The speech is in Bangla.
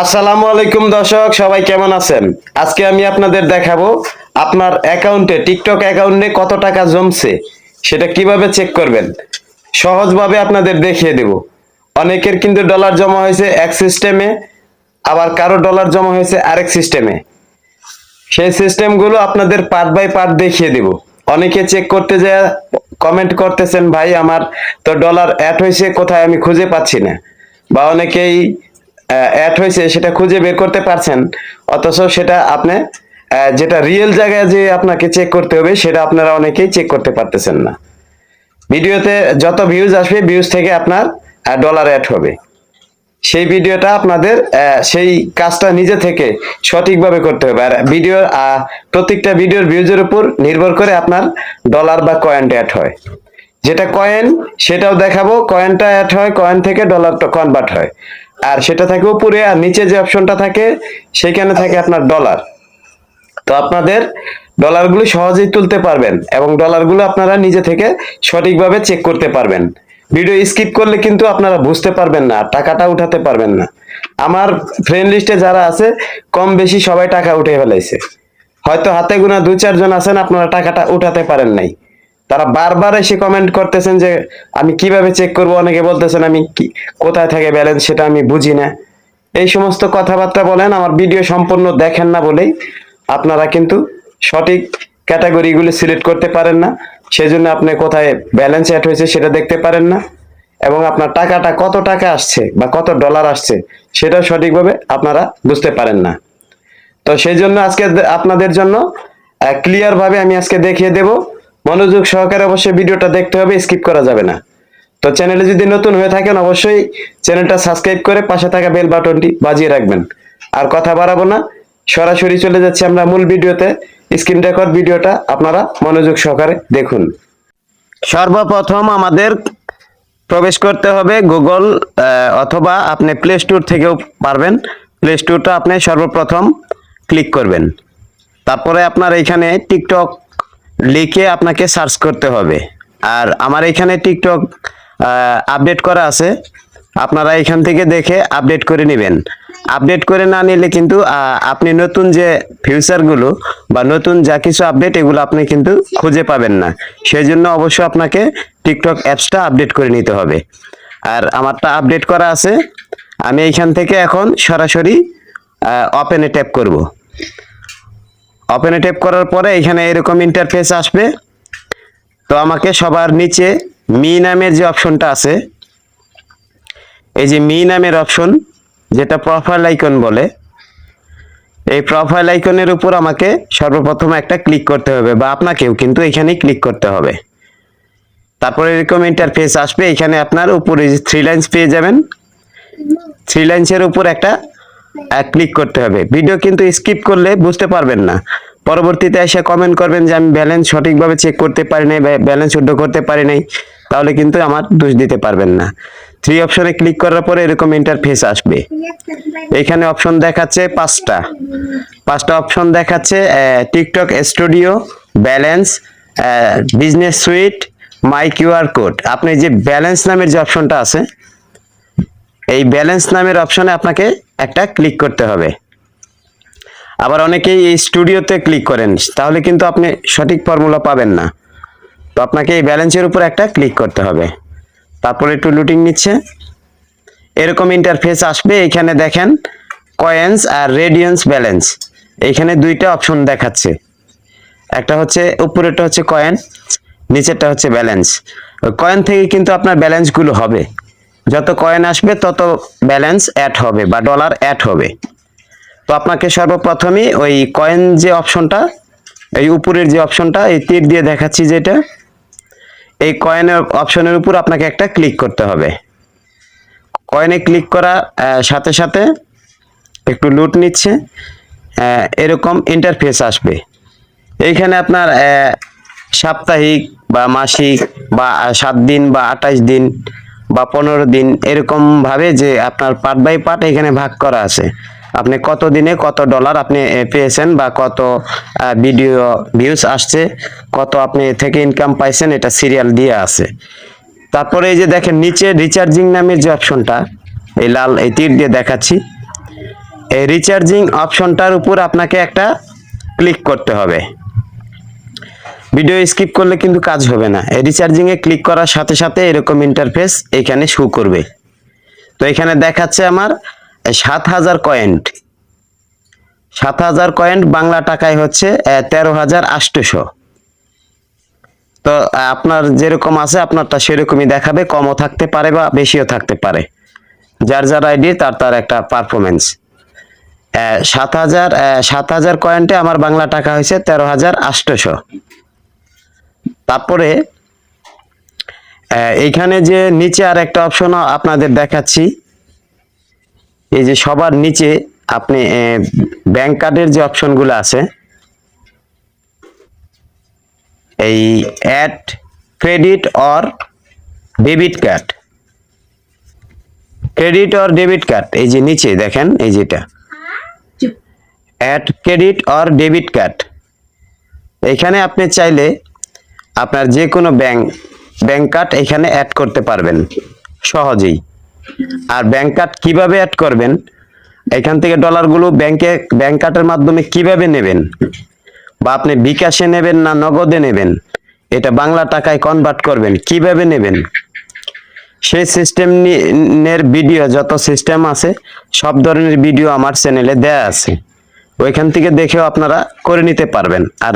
আসসালামু আলাইকুম দর্শক, সবাই কেমন আছেন? আজকে আমি আপনাদের দেখাবো আপনার অ্যাকাউন্টে টিকটক অ্যাকাউন্টে কত টাকা জমছে, সেটা কীভাবে চেক করবেন? সহজভাবে আপনাদের দেখিয়ে দেব। অনেকের কিন্তু ডলার জমা হয়েছে এক সিস্টেমে আবার কারও ডলার জমা হয়েছে আরেক সিস্টেমে সেই সিস্টেমগুলো আপনাদের পার্ট বাই পার্ট দেখিয়ে দেব। অনেকে চেক করতে যায় কমেন্ট করতেছেন, ভাই, আমার তো ডলার অ্যাড হয়েছে, কোথায়? আমি খুঁজে পাচ্ছি না। বা অনেকেই অ্যাড হয়েছে, সেটা খুঁজে বের করতে পারছেন। অথচ সেটা আপনি যেটা রিয়েল জায়গায় যে আপনাকে চেক করতে হবে, সেটা আপনারা অনেকেই চেক করতে পারতেছেন না। ভিডিওতে যত ভিউজ আসবে ভিউজ থেকে আপনার ডলার অ্যাড হবে। সেই ভিডিওটা আপনাদের সেই কাজটা নিজে থেকে সঠিকভাবে করতে হবে। আর ভিডিও প্রত্যেকটা ভিডিওর ভিউজের উপর নির্ভর করে আপনার ডলার বা কয়েন অ্যাড হয়। যেটা কয়েন সেটাও দেখাবো। কয়েনটা অ্যাড হয় কয়েন থেকে ডলারটা কনভার্ট হয়। আর সেটা থাকে উপরে, আর নিচে যে অপশনটা থাকে, সেখানে থাকে আপনার ডলার তো আপনাদের ডলারগুলো সহজেই তুলতে পারবেন এবং ডলারগুলো আপনারা নিজে থেকে সঠিকভাবে চেক করতে পারবেন। ভিডিও স্কিপ করলে কিন্তু আপনারা বুঝতে পারবেন না, টাকাটা উঠাতে পারবেন না। আমার ফ্রেন্ড লিস্টে যারা আছে, কম বেশি সবাই টাকা উঠে ফেলাইছে। হয়তো হাতে গোনা দু চারজন আছেন, আপনারা টাকাটা উঠাতে পারেন নাই। তারা বারবার এসে কমেন্ট করতেছেন যে, আমি কীভাবে চেক করব? অনেকে বলতেছেন, আমি কোথায় থাকে ব্যালেন্স সেটা আমি বুঝি না। এই সমস্ত কথাবার্তা বলেন, আমার ভিডিও সম্পূর্ণ দেখেন না বলেই আপনারা কিন্তু সঠিক ক্যাটাগরিগুলো সিলেক্ট করতে পারেন না। সেই জন্য আপনি কোথায় ব্যালেন্স অ্যাড হয়েছে সেটা দেখতে পারেন না। এবং আপনার টাকাটা কত টাকা আসছে বা কত ডলার আসছে সেটাও সঠিকভাবে আপনারা বুঝতে পারেন না। তো সেই জন্য আজকে আপনাদের জন্য ক্লিয়ারভাবে আমি আজকে দেখিয়ে দেব। মনোযোগ সহকারে অবশ্যই ভিডিওটা দেখতে হবে, স্কিপ করা যাবে না। তো চ্যানেলে যদি নতুন হয়ে থাকেন, অবশ্যই চ্যানেলটা সাবস্ক্রাইব করে পাশে থাকা বেল বাটনটি বাজিয়ে রাখবেন। আর কথা বাড়াবো না, সরাসরি চলে যাচ্ছি আমরা মূল ভিডিওতে। স্ক্রিন রেকর্ড ভিডিওটা আপনারা মনোযোগ সহকারে দেখুন। সর্বপ্রথম আমাদের প্রবেশ করতে হবে গুগল অথবা আপনি প্লে স্টোর থেকেও পারবেন। প্লে স্টোরটা আপনি সর্বপ্রথম ক্লিক করবেন। তারপরে আপনার এখানে টিকটক লিখে আপনাকে সার্চ করতে হবে। আর আমার এখানে টিকটক আপডেট করা আছে। আপনারা এখান থেকে দেখে আপডেট করে নেবেন। আপডেট করে না নিলে কিন্তু আপনি নতুন যে ফিউচারগুলো বা নতুন যা কিছু আপডেট এগুলো আপনি কিন্তু খুঁজে পাবেন না। সেই জন্য অবশ্যই আপনাকে টিকটক অ্যাপসটা আপডেট করে নিতে হবে। আর আমারটা আপডেট করা আছে। আমি এইখান থেকে এখন সরাসরি ওপেনে ট্যাপ করব। ওপেনে ট্যাপ করার পরে এখানে এরকম ইন্টারফেস আসবে। তো আমাকে সবার নিচে মি নামের যে অপশনটা আছে, এই যে মি নামের অপশন যেটা প্রোফাইল আইকন বলে, এই প্রোফাইল আইকনের উপর আমাকে সর্বপ্রথম একটা ক্লিক করতে হবে, বা আপনাকেও কিন্তু এখানেই ক্লিক করতে হবে। তারপরে এরকম ইন্টারফেস আসবে, এখানে আপনার উপরে থ্রি লাইন্স পেয়ে যাবেন। থ্রি লাইন্সের উপর একটা ক্লিক করতে হবে। ভিডিও কিন্তু স্কিপ করলে বুঝতে পারবেন না। পরবর্তীতে এসে কমেন্ট করবেন যে আমি ব্যালেন্স সঠিকভাবে চেক করতে পারি নাই ব্যালেন্স উড্ড করতে পারি নাই, তাহলে কিন্তু আমার দোষ দিতে পারবেন না। থ্রি অপশনে ক্লিক করার পরে এরকম ইন্টারফেস আসবে। এখানে অপশন দেখাচ্ছে পাঁচটা। পাঁচটা অপশন দেখাচ্ছে TikTok studio balance business suite my QR code আপনি যে ব্যালেন্স নামের যে অপশনটা আছে, এই ব্যালেন্স নামের অপশনে আপনাকে একটা ক্লিক করতে হবে। আবার অনেকেই এই স্টুডিওতে ক্লিক করেন, তাহলে কিন্তু আপনি সঠিক ফর্মুলা পাবেন না। তো আপনাকে এই ব্যালেন্সের উপর একটা ক্লিক করতে হবে। তারপরে একটু লুটিং নিচ্ছে। এরকম ইন্টারফেস আসবে, এখানে দেখেন কয়েন্স আর রেডিয়েন্স ব্যালেন্স এইখানে দুইটা অপশন দেখাচ্ছে। একটা হচ্ছে, উপরেরটা হচ্ছে কয়েন নিচেরটা হচ্ছে ব্যালেন্স কয়েন থেকে কিন্তু আপনার ব্যালেন্সগুলো হবে। যত কয়েন আসবে, তত ব্যালেন্স অ্যাড হবে বা ডলার অ্যাড হবে। তো আপনাকে সর্বপ্রথমে ওই কয়েন যে অপশনটা এই উপরের যে অপশনটা এই তীর দিয়ে দেখাচ্ছি যেটা, এই কয়েনের অপশনের উপর আপনাকে একটা ক্লিক করতে হবে। কয়েনে ক্লিক করা সাথে সাথে একটু লুট নিচ্ছে এরকম ইন্টারফেস আসবে। এইখানে আপনার সাপ্তাহিক বা মাসিক বা সাত দিন বা আঠাশ দিন বা পনেরো দিন এরকম ভাবে যে আপনার পার্ট বাই পার্ট এখানে ভাগ করা আছে। আপনি কত দিনে কত ডলার আপনি পেয়েছেন বা কত ভিডিও ভিউজ আসছে, কত আপনি থেকে ইনকাম পাইছেন এটা সিরিয়াল দিয়ে আছে। তারপরে এই যে দেখেন নিচে রিচার্জিং নামের যে অপশনটা এই লাল, এই তীর দিয়ে দেখাচ্ছি। এই রিচার্জিং অপশনটার উপর আপনাকে একটা ক্লিক করতে হবে। ভিডিও স্কিপ করলে কিন্তু কাজ হবে না। এই রিচার্জিং এ ক্লিক করার সাথে সাথে এরকম ইন্টারফেস এখানে শু করবে। তো এখানে দেখাচ্ছে আমার সাত হাজার কয়েন্ট সাত হাজার কয়েন্ট বাংলা টাকায় হচ্ছে তেরো হাজার আটশোশো তো আপনার যেরকম আছে, আপনারটা সেরকমই দেখাবে, কমও থাকতে পারে বা বেশিও থাকতে পারে। যার যার আইডি তার তার একটা পারফরমেন্স সাত হাজার সাত হাজার কয়েন্টে আমার বাংলা টাকা হয়েছে, তেরো হাজার আটশোশো তারপরে আহ, এইখানে যে নিচে আর একটা অপশন আপনাদের দেখাচ্ছি। এই যে সবার নিচে আপনি ব্যাংক কার্ডের যে অপশনগুলো আছে এই add credit or debit card credit or debit card এই যে নিচে দেখেন এই যেটা। Add credit or debit card এখানে আপনি চাইলে আপনার যে কোনো ব্যাংক ব্যাংক কার্ড এখানে অ্যাড করতে পারবেন, সহজেই। আর ব্যাংক কার্ড কীভাবে অ্যাড করবেন? এখান থেকে ডলারগুলো ব্যাংকে ব্যাংক কার্ডের মাধ্যমে কীভাবে নেবেন? বা আপনি বিকাশে নেবেন না নগদে নেবেন? এটা বাংলা টাকায় কনভার্ট করবেন, কীভাবে নেবেন? সেই সিস্টেমের ভিডিও যত সিস্টেম আছে, সব ধরনের ভিডিও আমার চ্যানেলে দেয়া আছে। ওইখান থেকে দেখেও আপনারা করে নিতে পারবেন। আর